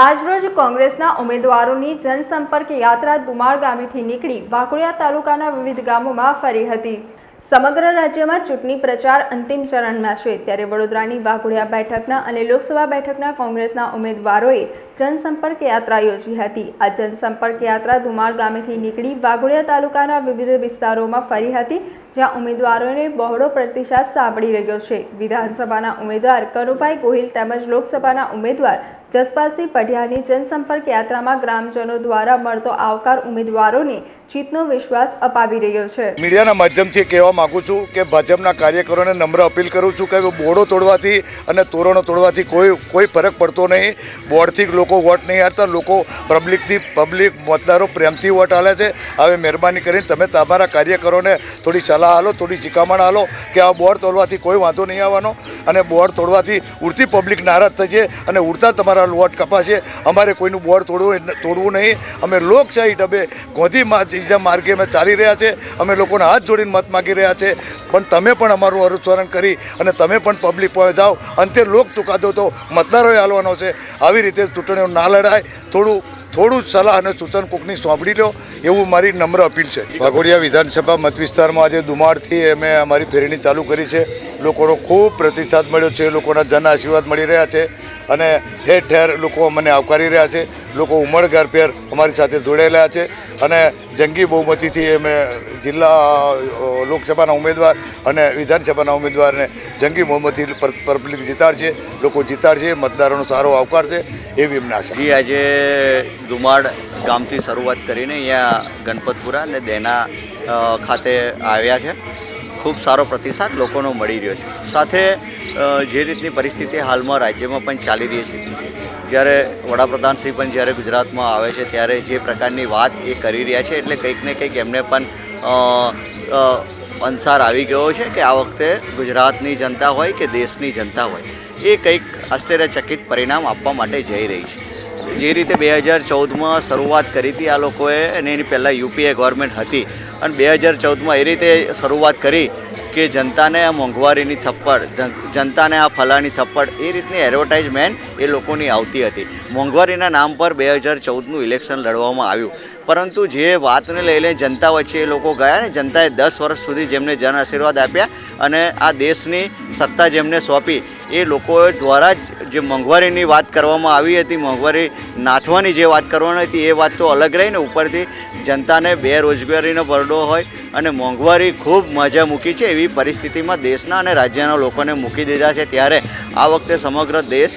આજરોજ કોંગ્રેસના ઉમેદવારોની જનસંપર્ક યાત્રા દુમાળ ગામેથી નીકળી વાઘોડિયા તાલુકાના વિવિધ ગામોમાં ફરી હતી. સમગ્ર રાજ્યમાં ચૂંટણી પ્રચાર અંતિમ ચરણમાં છે. ત્યારે વડોદરાની વાઘોડિયા બેઠકના અને લોકસભા બેઠકના કોંગ્રેસના ઉમેદવારોએ જનસંપર્ક યાત્રા યોજી હતી. આ જનસંપર્ક યાત્રા ધુમાળ ગામેથી નીકળી વાઘોડિયા તાલુકાના વિવિધ વિસ્તારોમાં ફરી હતી, જ્યાં ઉમેદવારોને બહોળો પ્રતિસાદ સાંભળી રહ્યો છે. વિધાનસભાના ઉમેદવાર કનુભાઈ ગોહિલ તેમજ લોકસભાના ઉમેદવાર જસપાલસિંહ પઢિયાની જનસંપર્ક યાત્રામાં ગ્રામજનો દ્વારા મળતો આવકાર ઉમેદવારોને જીતનો વિશ્વાસ અપાવી રહ્યો છે. મીડિયાના માધ્યમથી કહેવા માગું છું કે ભાજપના કાર્યકરોને નમ્ર અપીલ કરું છું કે બોર્ડો તોડવાથી અને તોરણો તોડવાથી કોઈ કોઈ ફરક પડતો નહીં. બોર્ડથી લોકો વોટ નહીં હારતા, લોકો પબ્લિકથી પબ્લિક મતદારો પ્રેમથી વોટ હાલે છે. હવે મહેરબાની કરીને તમે તમારા કાર્યકરોને થોડી સલાહ હાલો થોડી શિખામણ હાલો કે આ બોર્ડ તોડવાથી કોઈ વાંધો નહીં આવવાનો અને બોર્ડ તોડવાથી ઉડતી પબ્લિક નારાજ થશે અને ઉડતા તમારા વોટ કપાશે. અમારે કોઈનું બોર્ડ તોડવું તોડવું નહીં. અમે લોકશાહી ઢબે ગોંધી જે માર્ગે અમે ચાલી રહ્યા છે. અમે લોકોને હાથ જોડીને મત માગી રહ્યા છે. પણ તમે પણ અમારું અનુસરણ કરી અને તમે પણ પબ્લિક પર જાઓ. અંતે લોક ચુકાદો તો મતદારોએ હાલવાનો છે. આવી રીતે ચૂંટણીઓ ના લડાય. થોડું થોડું જ સલાહ અને સૂચન કોકની સોંપડી લો. એવું મારી નમ્ર અપીલ છે. વાઘોડિયા વિધાનસભા મતવિસ્તારમાં આજે દુમાળથી અમે અમારી ફેરણી ચાલુ કરી છે. લોકોનો ખૂબ પ્રતિસાદ મળ્યો છે. લોકોના જન આશીર્વાદ મળી રહ્યા છે. અને ઠેર ઠેર લોકો અમને આવકારી રહ્યા છે. લોકો ઉમળગારભેર અમારી સાથે જોડાયેલા છે. અને જંગી બહુમતીથી અમે જિલ્લા લોકસભાના ઉમેદવાર અને વિધાનસભાના ઉમેદવારને જંગી બહુમતી પબ્લિક જીતાડશે, લોકો જીતાડશે, મતદારોનો સારો આવકાર છે એવી એમને આશા. આજે દુમાડ ગામથી શરૂઆત કરીને અહીંયા ગણપતપુરા અને દેના ખાતે આવ્યા છે. ખૂબ સારો પ્રતિસાદ લોકોનો મળી રહ્યો છે. સાથે જે રીતની પરિસ્થિતિ હાલમાં રાજ્યમાં પણ ચાલી રહી છે. જ્યારે વડાપ્રધાનશ્રી પણ જ્યારે ગુજરાતમાં આવે છે, ત્યારે જે પ્રકારની વાત એ કરી રહ્યા છે, એટલે કંઈક ને કંઈક એમને પણ અંસાર આવી ગયો છે કે આ વખતે ગુજરાતની જનતા હોય કે દેશની જનતા હોય, એ કંઈક આશ્ચર્યચકિત પરિણામ આપવા માટે જઈ રહી છે. જે રીતે બે હજાર ચૌદમાં શરૂઆત કરી હતી આ લોકોએ અને એની પહેલાં યુપીએ ગવર્મેન્ટ હતી અને બે હજાર ચૌદમાં એ રીતે શરૂઆત કરી કે જનતાને આ મોંઘવારીની થપ્પડ જનતાને આ ફલાની થપ્પડ એ રીતની એડવર્ટાઇઝમેન્ટ એ લોકોની આવતી હતી. મોંઘવારીના નામ પર બે હજાર ચૌદનું ઇલેક્શન લડવામાં આવ્યું. પરંતુ જે વાતને લઈને જનતા વચ્ચે એ લોકો ગયા ને, જનતાએ દસ વર્ષ સુધી જેમને જન આશીર્વાદ આપ્યા અને આ દેશની સત્તા જેમને સોંપી, એ લોકો દ્વારા જ જે મોંઘવારીની વાત કરવામાં આવી હતી, મોંઘવારી નાથવાની જે વાત કરવાની હતી, એ વાત તો અલગ રહી ને, ઉપરથી જનતાને બેરોજગારીનો પરડો હોય અને મોંઘવારી ખૂબ મજા મૂકી છે એવી પરિસ્થિતિમાં દેશના અને રાજ્યના લોકોને મૂકી દીધા છે. ત્યારે આ વખતે સમગ્ર દેશ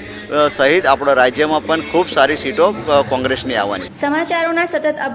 સહિત આપણા રાજ્યમાં પણ ખૂબ સારી સીટો કોંગ્રેસની આવવાની. સમાચારોના સતત